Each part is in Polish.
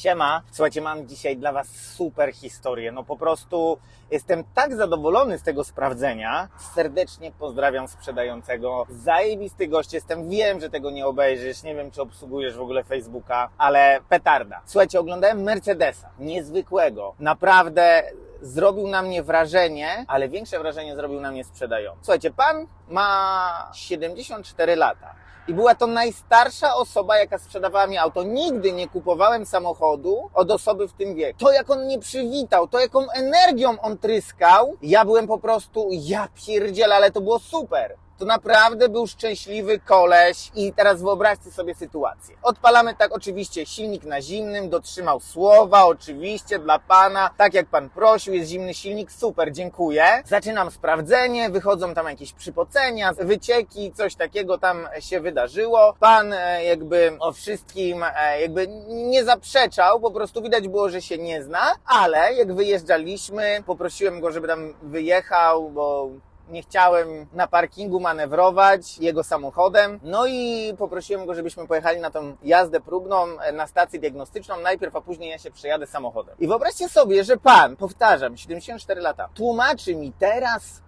Siema, słuchajcie, mam dzisiaj dla Was super historię. No po prostu jestem tak zadowolony z tego sprawdzenia. Serdecznie pozdrawiam sprzedającego. Zajebisty gość jestem. Wiem, że tego nie obejrzysz. Nie wiem, czy obsługujesz w ogóle Facebooka, ale petarda. Słuchajcie, oglądałem Mercedesa. Niezwykłego. Naprawdę zrobił na mnie wrażenie, ale większe wrażenie zrobił na mnie sprzedający. Słuchajcie, pan ma 74 lata. I była to najstarsza osoba, jaka sprzedawała mi auto. Nigdy nie kupowałem samochodu od osoby w tym wieku. To, jak on mnie przywitał, to, jaką energią on tryskał, ja byłem po prostu, ja pierdzielę, ale to było super. To naprawdę był szczęśliwy koleś i teraz wyobraźcie sobie sytuację. Odpalamy tak oczywiście silnik na zimnym, dotrzymał słowa, oczywiście dla pana, tak jak pan prosił, jest zimny silnik, super, dziękuję. Zaczynam sprawdzenie, wychodzą tam jakieś przypocenia, wycieki, coś takiego tam się wydarzyło. Pan e, jakby o wszystkim e, jakby nie zaprzeczał, po prostu widać było, że się nie zna, ale jak wyjeżdżaliśmy, poprosiłem go, żeby tam wyjechał, bo nie chciałem na parkingu manewrować jego samochodem. No i poprosiłem go, żebyśmy pojechali na tą jazdę próbną e, na stację diagnostyczną najpierw, a później ja się przejadę samochodem. I wyobraźcie sobie, że pan, powtarzam, 74 lata, tłumaczy mi teraz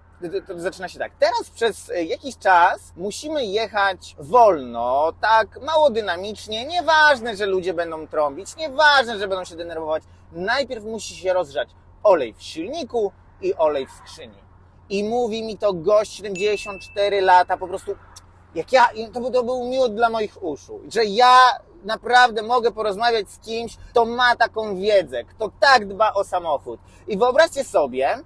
to, zaczyna się tak. Teraz przez e, jakiś czas musimy jechać wolno, tak mało dynamicznie. Nieważne, że ludzie będą trąbić, nieważne, że będą się denerwować. Najpierw musi się rozgrzać olej w silniku i olej w skrzyni. I mówi mi to gość 74 lata, po prostu jak ja, to, był- to był miód dla moich uszu, że ja naprawdę mogę porozmawiać z kimś, kto ma taką wiedzę, kto tak dba o samochód. I wyobraźcie sobie,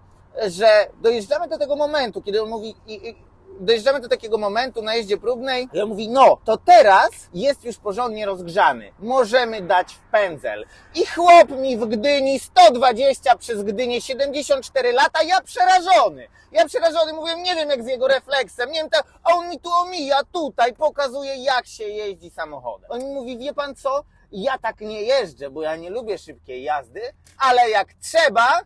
że dojeżdżamy do tego momentu, kiedy on mówi, i, i, dojeżdżamy do takiego momentu na jeździe próbnej, on mówi, no, to teraz jest już porządnie rozgrzany, możemy dać w pędzel. I chłop mi w Gdyni 120 przez Gdynię 74 lata, ja przerażony. Ja przerażony, mówię, nie wiem jak z jego refleksem, nie wiem, tak, a on mi tu omija, tutaj, pokazuje jak się jeździ samochodem. On mi mówi, wie pan co, ja tak nie jeżdżę, bo ja nie lubię szybkiej jazdy, ale jak trzeba,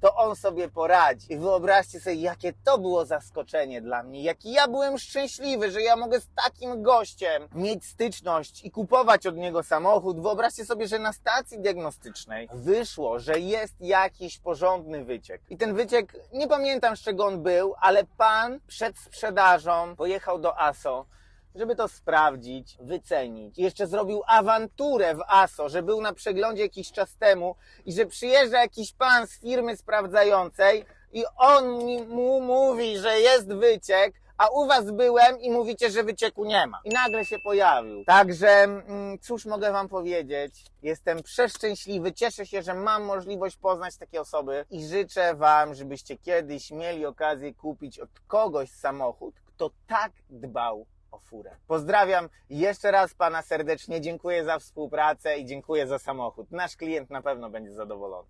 to on sobie poradzi. I wyobraźcie sobie, jakie to było zaskoczenie dla mnie, jaki ja byłem szczęśliwy, że ja mogę z takim gościem mieć styczność i kupować od niego samochód. Wyobraźcie sobie, że na stacji diagnostycznej wyszło, że jest jakiś porządny wyciek. I ten wyciek, nie pamiętam z czego on był, ale pan przed sprzedażą pojechał do ASO żeby to sprawdzić, wycenić. Jeszcze zrobił awanturę w ASO, że był na przeglądzie jakiś czas temu i że przyjeżdża jakiś pan z firmy sprawdzającej i on mu mówi, że jest wyciek, a u was byłem i mówicie, że wycieku nie ma. I nagle się pojawił. Także, mm, cóż mogę wam powiedzieć? Jestem przeszczęśliwy, cieszę się, że mam możliwość poznać takie osoby i życzę wam, żebyście kiedyś mieli okazję kupić od kogoś samochód, kto tak dbał o furę. Pozdrawiam jeszcze raz Pana serdecznie, dziękuję za współpracę i dziękuję za samochód. Nasz klient na pewno będzie zadowolony.